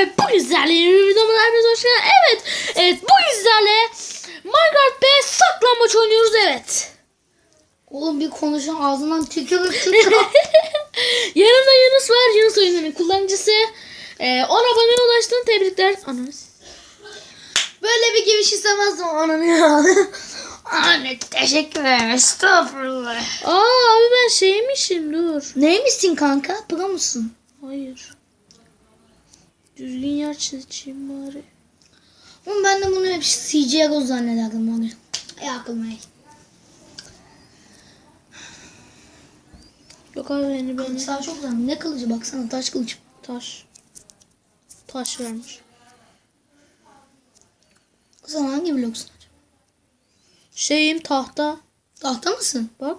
Evet bu güzel yeni bir videomuza hepiniz hoş geldiniz. Evet. Evet bu güzelle Minecraft B saklambaç oynuyoruz evet. Oğlum bir konuşan ağzından tükürük çıkıyor. Yanımda Yunus var. Yunus oyununun kullanıcısı. Ee, 10 aboneye ulaştın. Tebrikler. Ananız. Böyle bir giriş istemezdim ananı. Anne teşekkür ederim. Estağfurullah. Aa abi ben şeymişim dur. Neymişsin kanka? Pro musun? Hayır. Düzgün yer çizeceğim bari. Oğlum ben de bunu hep CG'ye zannederdim onu. Ey aklıma ey. Yok abi beni beni. Kılıçlar çok güzel. Ne kılıcı baksana taş kılıç. Taş. Taş vermiş. Sen hangi bloksun? Şeyim tahta. Tahta mısın? Bak.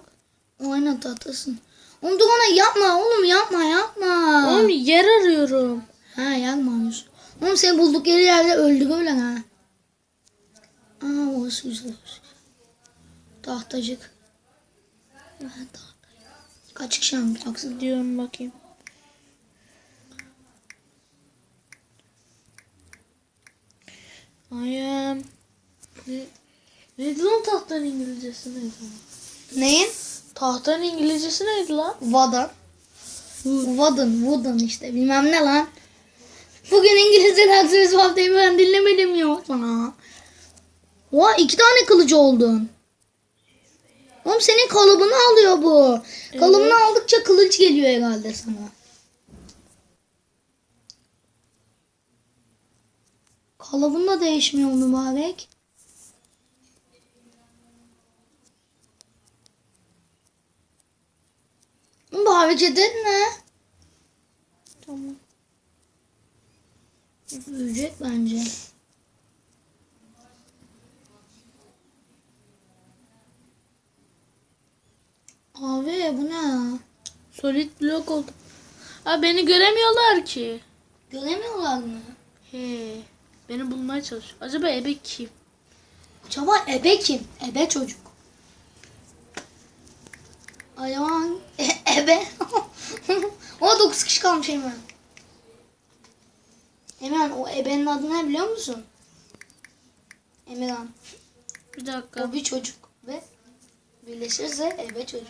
Aynen tahtasın. Oğlum dur ona yapma oğlum yapma yapma. Oğlum yer arıyorum. Ha yapmamış. Oğlum seni bulduk yeri yerde öldü böyle ha. Aa orası güzel. Tahtacık. Kaç kişi almış baksana. Diyorum bakayım. I am... Ne, neydi lan tahtanın İngilizcesi neydi lan? Neyin? Tahtanın İngilizcesi neydi lan? Vadan. Wooden, wooden işte bilmem ne lan. Bugün İngilizce dersimiz haftayı ben dinlemedim ya sana. Oha iki tane kılıcı oldun. Oğlum senin kalıbını alıyor bu. Kalıbını aldıkça kılıç geliyor herhalde sana. Kalıbın da değişmiyor mübarek. Bu hareketin ne? Tamam. Büyüyecek bence. Abi bu ne? Solid blok oldu. Abi beni göremiyorlar ki. Göremiyorlar mı? He. Beni bulmaya çalışıyor. Acaba ebe kim? Acaba ebe kim? Ebe çocuk. Ayağın e, ebe. o 9 kişi kalmış Eymen. Eymen o ebenin adı ne biliyor musun? Emirhan. Bir dakika. O bir çocuk ve birleşirse ebe çocuk.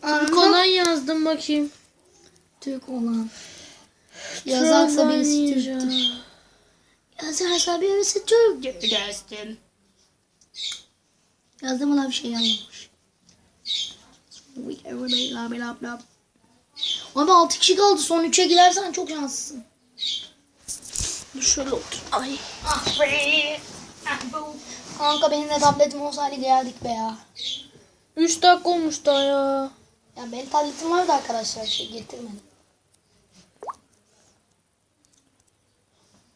Kolay yazdım bakayım. Türk olan. Yazarsa birisi. Türktür. Yazarsa birisi Türktür dersin. Yazdım ona bir şey yazmamış. Abi 6 kişi kaldı. Son 3'e girersen çok şanslısın. Dur şöyle otur. Ay. Ah be. Ah bu. Kanka benim de tabletim olsaydı geldik be ya. 3 dakika olmuş daha ya. Ya benim tabletim vardı arkadaşlar. Şey getirmedim.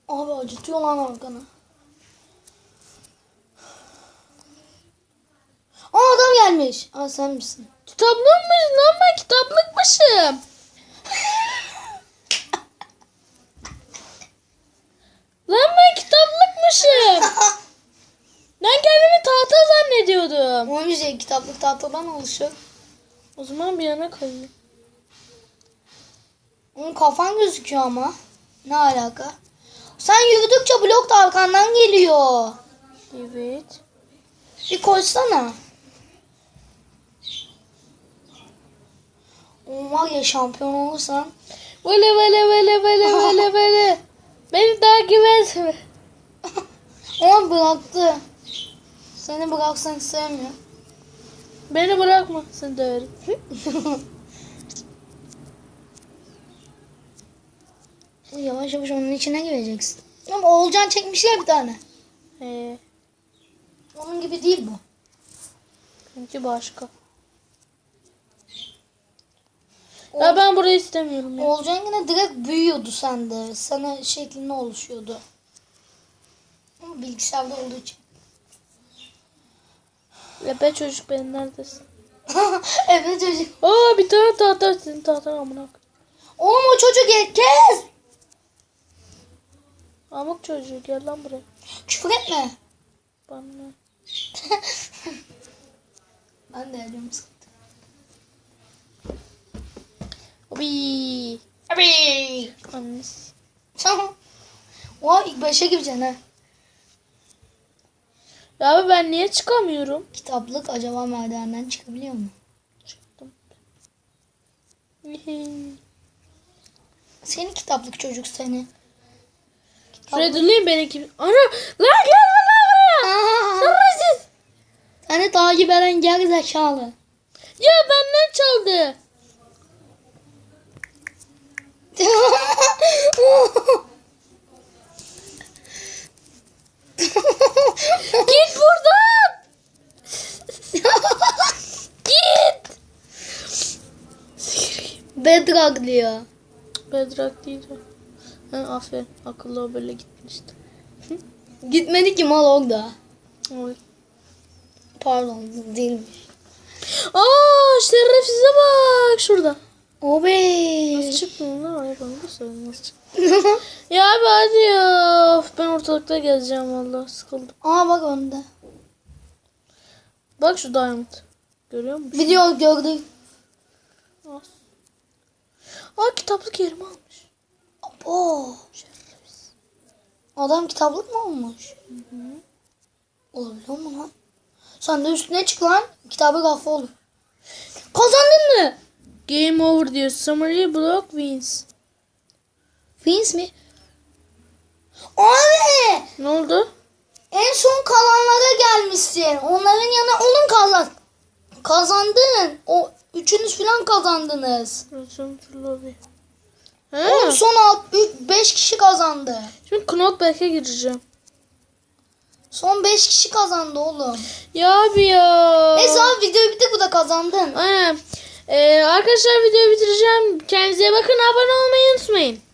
Abi acıtıyor lan arkanı. Aa adam gelmiş. Aa sen misin? Kitaplıkmış lan ben kitaplıkmışım. lan ben kitaplıkmışım. Ben kendimi tahta zannediyordum. O şey kitaplık tahtadan oluşuyor. O zaman bir yana kayayım. Onun kafan gözüküyor ama. Ne alaka? Sen yürüdükçe blok da arkandan geliyor. Evet. Bir koysana. O var ya şampiyon olursan. Vele vele vele vele vele vele. Beni takip etme. Ama bıraktı. Seni bıraksan sevmiyor. Beni bırakma. Seni döverim. yavaş yavaş onun içine gireceksin. Ama Oğulcan çekmiş ya bir tane. Ee, Onun gibi değil bu. benimki başka. Ya ben burayı istemiyorum ya. Oğulcan yine direkt büyüyordu sende. Sana şeklinde oluşuyordu. Ama bilgisayarda olduğu için. Ya be çocuk ben neredesin? evet çocuk. Aa bir tane tahta senin tahtan amına. Oğlum o çocuk kes. Amık çocuğu gel lan buraya. Küfür etme. Bana. Ben de ediyorum sıkıntı. Abi. Abi. Annesi. Oha ilk başa gireceksin ha. Ya abi ben niye çıkamıyorum? Kitaplık acaba merdivenden çıkabiliyor mu? Çıktım. Seni kitaplık çocuk seni. Şuraya durayım ben ekip. Ana lan gel lan buraya. Şerefsiz. Seni takip eden geri zekalı. Ya benden çaldı. Bedrock diyor. Bedrock değil o. Ha, aferin. Akıllı o böyle gitmişti. Gitmedi ki mal orada. Oy. Pardon değilmiş. Aa şerefsize bak şurada. O be. Nasıl çıktın lan? Ay bana da söyle nasıl çıktın? ya abi hadi ya. Of, Ben ortalıkta gezeceğim vallahi sıkıldım. Aa bak önde. Bak şu diamond. Görüyor musun? Video gördük. Az. Aa kitaplık yerimi almış. Abo. Adam kitaplık mı olmuş? Olabiliyor mu lan? Sen de üstüne çık lan. Kitabı gafı olur. Kazandın mı? Game over diyor. Summary block wins. Vince mi? Abi! Ne oldu? En son kalanlara gelmişsin. Onların yanına onun kazan. Kazandın. O üçünüz falan kazandınız. Lobby. Oğlum son alt 5 kişi kazandı. Şimdi Knockback'e gireceğim. Son 5 kişi kazandı oğlum. Ya abi ya. Neyse abi video bitti bu da kazandın. Aynen. Ee, arkadaşlar videoyu bitireceğim. Kendinize bakın. Abone olmayı unutmayın.